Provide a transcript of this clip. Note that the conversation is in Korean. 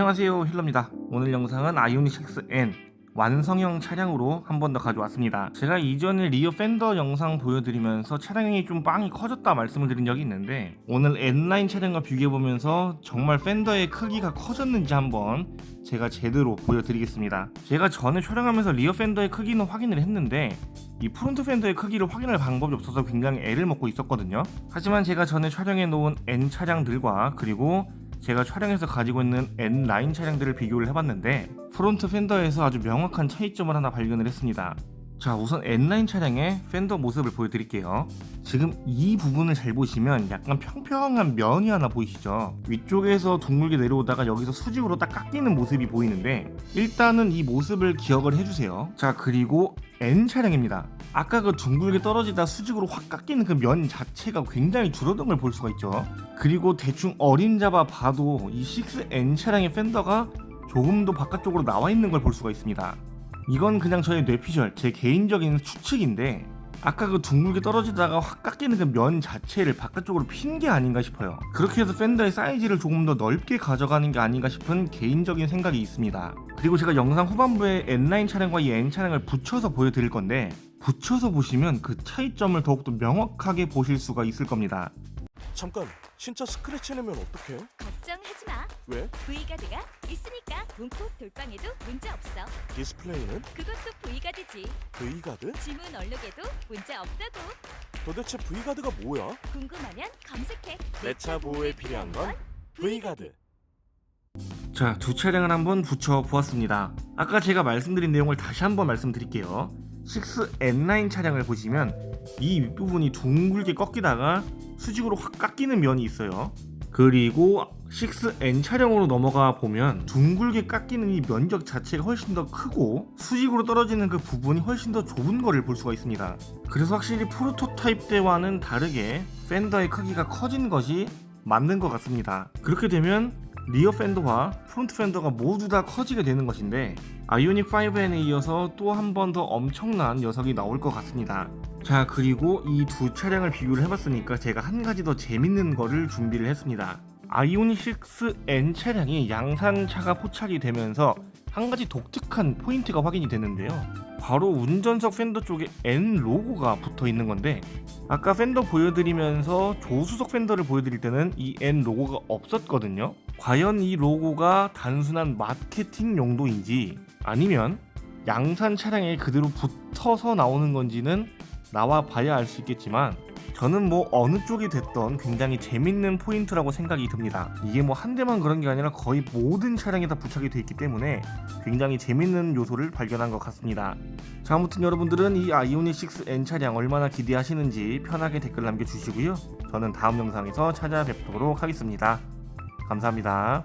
안녕하세요 힐러입니다. 오늘 영상은 아이오닉 6N 완성형 차량으로 한 번 더 가져왔습니다. 제가 이전에 리어 팬더 영상 보여드리면서 차량이 좀 빵이 커졌다 말씀을 드린 적이 있는데 오늘 N라인 차량과 비교해보면서 정말 팬더의 크기가 커졌는지 한번 제가 제대로 보여드리겠습니다. 제가 전에 촬영하면서 리어 팬더의 크기는 확인을 했는데 이 프론트 팬더의 크기를 확인할 방법이 없어서 굉장히 애를 먹고 있었거든요. 하지만 제가 전에 촬영해 놓은 N 차량들과 그리고 제가 촬영해서 가지고 있는 N9 차량들을 비교를 해봤는데 프론트 팬더에서 아주 명확한 차이점을 하나 발견을 했습니다. 자 우선 N9 차량의 팬더 모습을 보여드릴게요. 지금 이 부분을 잘 보시면 약간 평평한 면이 하나 보이시죠? 위쪽에서 둥글게 내려오다가 여기서 수직으로 딱 깎이는 모습이 보이는데 일단은 이 모습을 기억을 해주세요. 자 그리고 N 차량입니다. 아까 그 둥글게 떨어지다 수직으로 확 깎이는 그 면 자체가 굉장히 줄어든 걸 볼 수가 있죠. 그리고 대충 어림잡아 봐도 이 6N 차량의 팬더가 조금 더 바깥쪽으로 나와 있는 걸 볼 수가 있습니다. 이건 그냥 저의 뇌피셜, 제 개인적인 추측인데 아까 그 둥글게 떨어지다가 확 깎이는 그 면 자체를 바깥쪽으로 핀 게 아닌가 싶어요. 그렇게 해서 팬더의 사이즈를 조금 더 넓게 가져가는 게 아닌가 싶은 개인적인 생각이 있습니다. 그리고 제가 영상 후반부에 N9 차량과 이 N 차량을 붙여서 보여드릴 건데 붙여서 보시면 그 차이점을 더욱더 명확하게 보실 수가 있을 겁니다. 잠깐 진짜 스크래치 내면 어떡해? 걱정하지 마. 왜? V가드가 있으니까 문콕 돌방에도 문제 없어. 디스플레이는 그것도 V가드지. V가드? 지문 얼룩에도 문제 없다고. 도대체 V가드가 뭐야? 궁금하면 검색해. 내 차 보호에 필요한 건 V가드 자, 두 차량을 한번 붙여 보았습니다. 아까 제가 말씀드린 내용을 다시 한번 말씀드릴게요. 6N9 차량을 보시면 이 윗부분이 둥글게 꺾이다가 수직으로 확 깎이는 면이 있어요. 그리고 6N 차량으로 넘어가 보면 둥글게 깎이는 이 면적 자체가 훨씬 더 크고 수직으로 떨어지는 그 부분이 훨씬 더 좁은 거를 볼 수가 있습니다. 그래서 확실히 프로토타입 때와는 다르게 팬더의 크기가 커진 것이 맞는 것 같습니다. 그렇게 되면 리어 팬더와 프론트 팬더가 모두 다 커지게 되는 것인데 아이오닉 5N에 이어서 또 한 번 더 엄청난 녀석이 나올 것 같습니다. 자 그리고 이 두 차량을 비교를 해봤으니까 제가 한 가지 더 재밌는 거를 준비를 했습니다. 아이오닉 6N 차량이 양산차가 포착이 되면서 한 가지 독특한 포인트가 확인이 되는데요. 바로 운전석 팬더 쪽에 N 로고가 붙어 있는 건데 아까 팬더 보여드리면서 조수석 팬더를 보여드릴 때는 이 N 로고가 없었거든요. 과연 이 로고가 단순한 마케팅 용도인지 아니면 양산 차량에 그대로 붙어서 나오는 건지는 나와 봐야 알 수 있겠지만 저는 뭐 어느 쪽이 됐던 굉장히 재밌는 포인트라고 생각이 듭니다. 이게 뭐 한 대만 그런 게 아니라 거의 모든 차량에 다 부착이 되어 있기 때문에 굉장히 재밌는 요소를 발견한 것 같습니다. 자, 아무튼 여러분들은 이 아이오닉 6N 차량 얼마나 기대하시는지 편하게 댓글 남겨주시고요. 저는 다음 영상에서 찾아뵙도록 하겠습니다. 감사합니다.